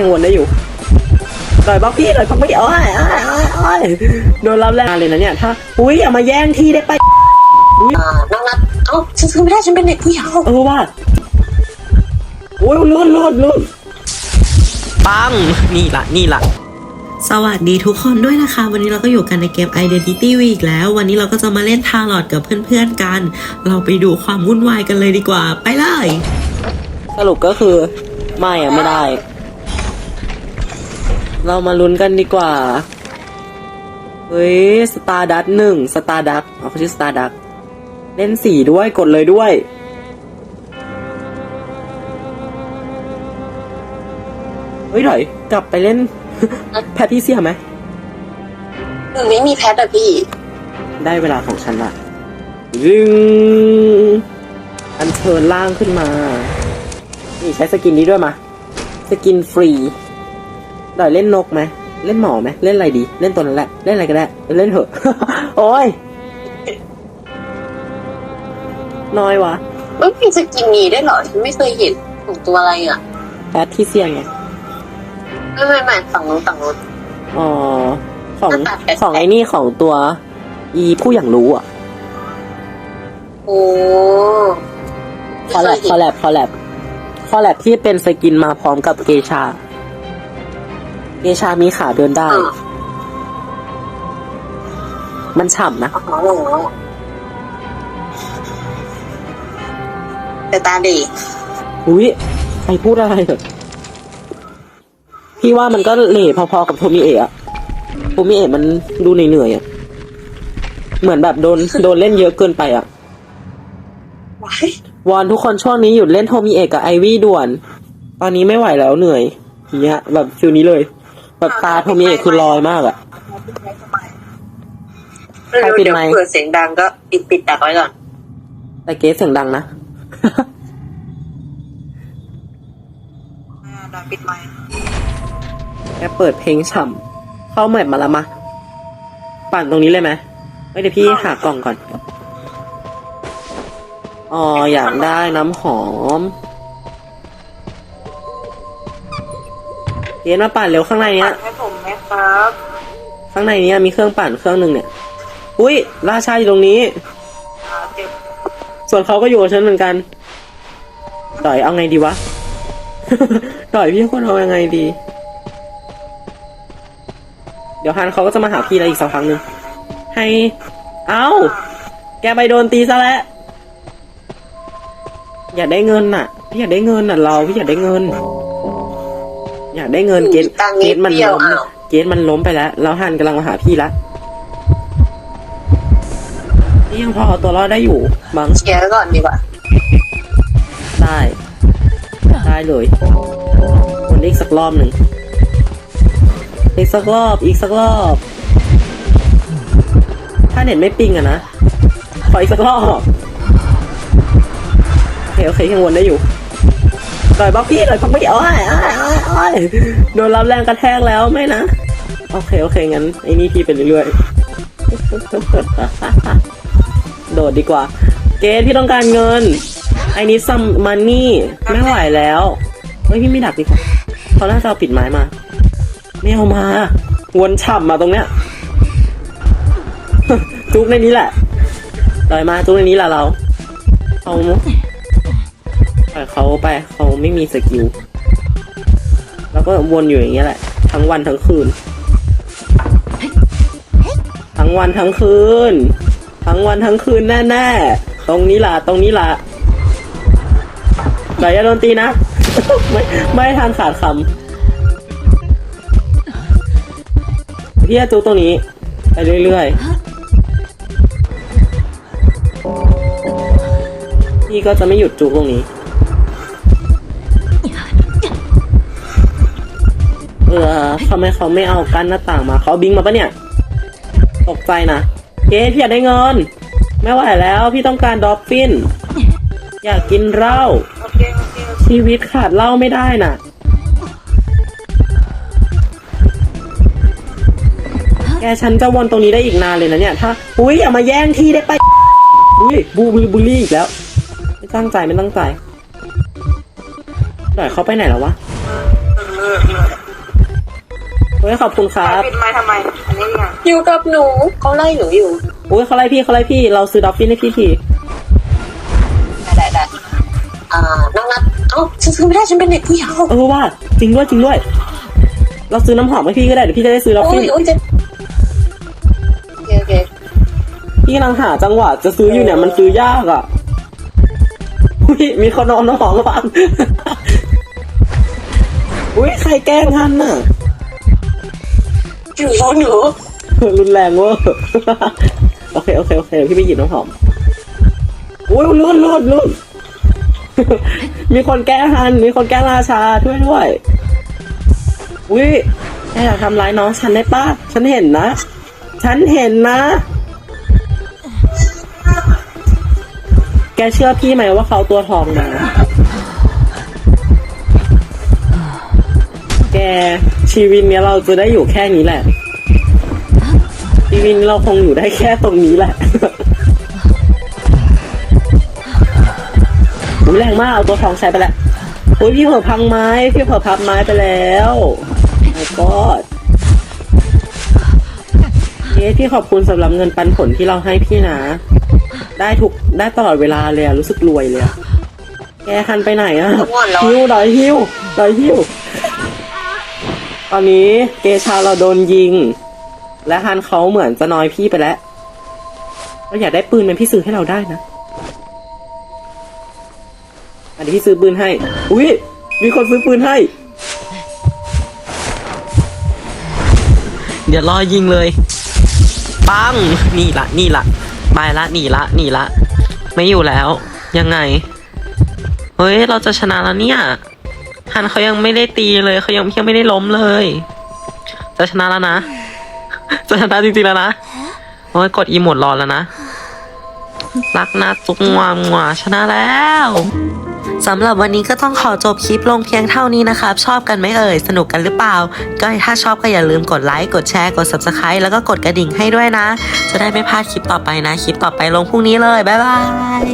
ยังวนได้อยู่ต่อยบล็อกพี่ต่อยบล็อกพี่โอ้ยโอ้ยโอ้ยโอ้ยโดนรับแรงเลยนะเนี่ยถ้าอุ้ยอย่ามาแย่งที่ได้ไปอ่าน้องนัทเอ้าฉันซื้อไม่ได้ฉันเป็นเด็กผู้เยาว์เออว่าโอ้ยลื่นลื่นลื่นปังนี่ละนี่ละสวัสดีทุกคนด้วยนะคะ วันนี้เราก็อยู่กันในเกม Identity Week แล้ว วันนี้เราก็จะมาเล่นทาร์ลอดกับเพื่อนๆกัน เราไปดูความวุ่นวายกันเลยดีกว่า ไปเลย สรุปก็คือ ไม่อะไม่ได้ เรามาลุ้นกันดีกว่า เฮ้ยสตาร์ดัตหนึ่งสตาร์ดัตเขาชื่อสตาร์ดัตเล่นสี่ด้วยกดเลยด้วย เฮ้ยถอยกลับไปเล่น แพทที่เซียไหมหนูไม่มีแพทอะพี่ ได้เวลาของฉันละยึงอันเชิญล่างขึ้นมา นี่ใช้สกินนี้ด้วยมา สกินฟรี ดอยเล่นนกไหมเล่นหมอไหมเล่นอะไรดี เล่นตัวนั้นแหละ เล่นอะไรก็ได้ เล่นเถอะ โอ้ยน้อยวะไม่มีสกินนี้ได้วยเหรอฉันไม่เคยเห็นของตัวอะไรอะแพทที่เซียนไงไม่ไม่ไม่ฝั่งนู้นฝั่งนู้น อ๋อของหน้าตาแปลกๆ ของไอ้นี่ของตัว อีผู้อย่างรู้อะโอ้คอลแลบคอลแลบคอลแลบคอลแลบที่เป็นสกินมาพร้อมกับเกชา เกชามีขาเดินได้ อ่ามันฉ่ำนะ อ๋อแต่ตาดีอุ้ยใครพูดอะไรเหรอพี่ว่ามันก็เหล่พอๆกับโทมิเอะอะโทมิเอะมันดูเหนื่อยๆอะเหมือนแบบโดน โดนเล่นเยอะเกินไปอะว้าย วอนทุกคนช่วงนี้หยุดเล่นโทมิเอะกับไอวี่ด่วน ตอนนี้ไม่ไหวแล้วเหนื่อยอย่างเงี้ยแบบฟิลนี้เลย แบบตาโทมิเอะคือลอยมากอะใครปิดเดี๋ยวไมค์ เปิดเสียงดังก็ปิดปิดดักไว้ก่อน แต่เกสเสียงดังนะดังปิดไมค์แกเปิดเพลงฉ่ำเข้าแมปมาละมาปั่นตรงนี้เลยไหมเอ้ยเดี๋ยวพี่หากล่องก่อนอ๋ออยากได้น้ำหอม เย็นมาปั่นเร็วข้างในเนี้ย ให้ผมไหมครับ ข้างในเนี้ยมีเครื่องปั่นเครื่องหนึ่งเนี่ย อุ้ยราชาอยู่ตรงนี้ อ่าเจ็บส่วนเขาก็อยู่กับฉันเหมือนกัน ต่อยเอาไงดีวะ ต่อยพี่ควรเอายังไงดี เดี๋ยวฮันเขาก็จะมาหาพี่แล้วอีกสักครั้งหนึ่งให้ เอาแกไปโดนตีซะแล้ว อยากได้เงินน่ะ พี่อยากได้เงินน่ะเรา พี่อยากได้เงิน อยากได้เงินเกตตังค์เกนิตดมันเดียวล้มอ้าว เกตมันล้มไปแล้ว แล้วฮันกำลังมาหาพี่ละนี่ยังพอเอาตัวรอดได้อยู่มั้งเชียร์ไว้ก่อนดีกว่า ได้ได้เลยวนอีกสักรอบหนึ่งอีกสักรอบอีกสักรอบ ถ้าเน็ตไม่ปิงอะนะขออีกสักรอบโอเคโอเคยังวนได้อยู่ ต่อยบล็อกพี่ต่อยบล็อกพี่โอ้ยโอ้ยโอ้ยโอ้ยโดนรับแรงกระแทกแล้วไม่นะ โอเคโอเคงั้นไอ้นี่พี่ไปเรื่อยๆ โดดดีกว่า เกดพี่ต้องการเงิน ไอ้นี้ซัมมันนี่ไม่ไหวแล้วเฮ้ยพี่ไม่ดักดีกว่าเขาน่าจะเอาปิดไม้มาไม่เอามา วนฉ่ำมาตรงเนี้ยจุกในนี้แหละลอยมาจุกในนี้แหละเรา เอา เขาไปเขาไม่มีสกิลแล้วก็วนอยู่อย่างเงี้ยแหละ ทั้งวันทั้งคืน ทั้งวันทั้งคืน ทั้งวันทั้งคืนแน่ๆตรงนี้ล่ะตรงนี้ล่ะไหนจะโดนตีนะ ไม่ไม่ทันขาดคำพี่จะจุกตรงนี้ไปเรื่อยๆพี่ก็จะไม่หยุดจุกตรงนี้ เออทำไมเขาไม่เอากั้นหน้าต่างมา เขาบิงมาปะเนี่ย ตกใจนะเย้พี่อยากได้เงิน ไม่ไหวแล้วพี่ต้องการดอฟฟิน อยากกินเหล้าชีวิตขาดเหล้าไม่ได้น่ะ แกฉันจะวนตรงนี้ได้อีกนานเลยนะเนี่ย ถ้า อุ้ยอย่ามาแย่งที่ได้ไป อุ้ยบูบูบูลลี่อีกแล้ว ไม่ตั้งใจไม่ตั้งใจปล่อยเขาไปไหนแล้ววะ เฮ้ยขอบคุณครับปิดไม้ทำไม อันนี้ไงอยู่กับหนูเขาไล่หนูอยู่อุ้ยเขาไล่พี่เขาไล่พี่เราซื้อดอฟฟินให้พี่ทีได้ได้ได้อ่าน้องนัดเอ้าฉันซื้อไม่ได้ฉันเป็นเด็กผู้เยาว์เออว่าจริงด้วยจริงด้วย เราซื้อน้ำหอมให้พี่ก็ได้เดี๋ยวพี่จะได้ซื้อดอฟโอ้ฟิยนโอ้ยจะโอเคโอเคพี่กำลังหาจังหวะจะซื้ออยู่เนี่ยมันซื้อยากอะอุ้ยมีคนนอนน้ำหอมระวังอุ้ยใครแกล้งทันน่ะ หนูหนูรุนแรงเวอร์โอเคโอเคโอเคพี่ไปหยิบน้ำหอมอุ้ยลื่นลื่นลื่นมีคนแกล้งทัน มีคนแก้ราชาช่วยด้วยอุ้ยแกอยากทำร้ายน้องฉันได้ปะฉันเห็นนะ ฉันเห็นนะ แกเชื่อพี่ไหมว่าเขาตัวทองนะแก ชีวิตเนี้ยเราจะได้อยู่แค่นี้แหละ ชีวิตนี้เราคงอยู่ได้แค่ตรงนี้แหละอุ้ยแรงมากเอาตัวทองใช้ไปแล้วอุ้ยพี่เผลอพังไม้ พี่เผลอพับไม้ไปแล้วไอ้กอดเอ๊ะพี่ขอบคุณสำหรับเงินปันผลที่เราให้พี่นะ ได้ทุกได้ตลอดเวลาเลยอะรู้สึกรวยเลยอะแกคันไปไหนอะฮิวดอยฮิวดอยฮิว ตอนนี้เกชาเราโดนยิง และฮันเขาเหมือนจะน้อยพี่ไปแล้วเราอยากได้ปืนเป็นพี่ซื้อให้เราได้นะอันนี้พี่ซื้อปืนให้ อุ้ยมีคนซื้อปืนให้ เดี๋ยวรอยิงเลย ปัง นี่ละ นี่ละบายละหนีละหนีละ ไม่อยู่แล้ว ยังไง เฮ้ย เราจะชนะแล้วเนี่ย นเขายังไม่ได้ตีเลยเขายังยังไม่ได้ล้มเลยจะชนะแล้วนะจะชนะจริงๆแล้วนะโอ้ยกดอีโมดรอแล้วนะรักนะจุกงวงวชนะแล้วสำหรับวันนี้ก็ต้องขอจบคลิปลงเพียงเท่านี้นะครับ ชอบกันไหมเอ่ย สนุกกันหรือเปล่า ก็ถ้าชอบก็อย่าลืมกดไลค์ กดแชร์ กด subscribe แล้วก็กดกระดิ่งให้ด้วยนะ จะได้ไม่พลาดคลิปต่อไปนะ คลิปต่อไปลงพรุ่งนี้เลย บ๊ายบาย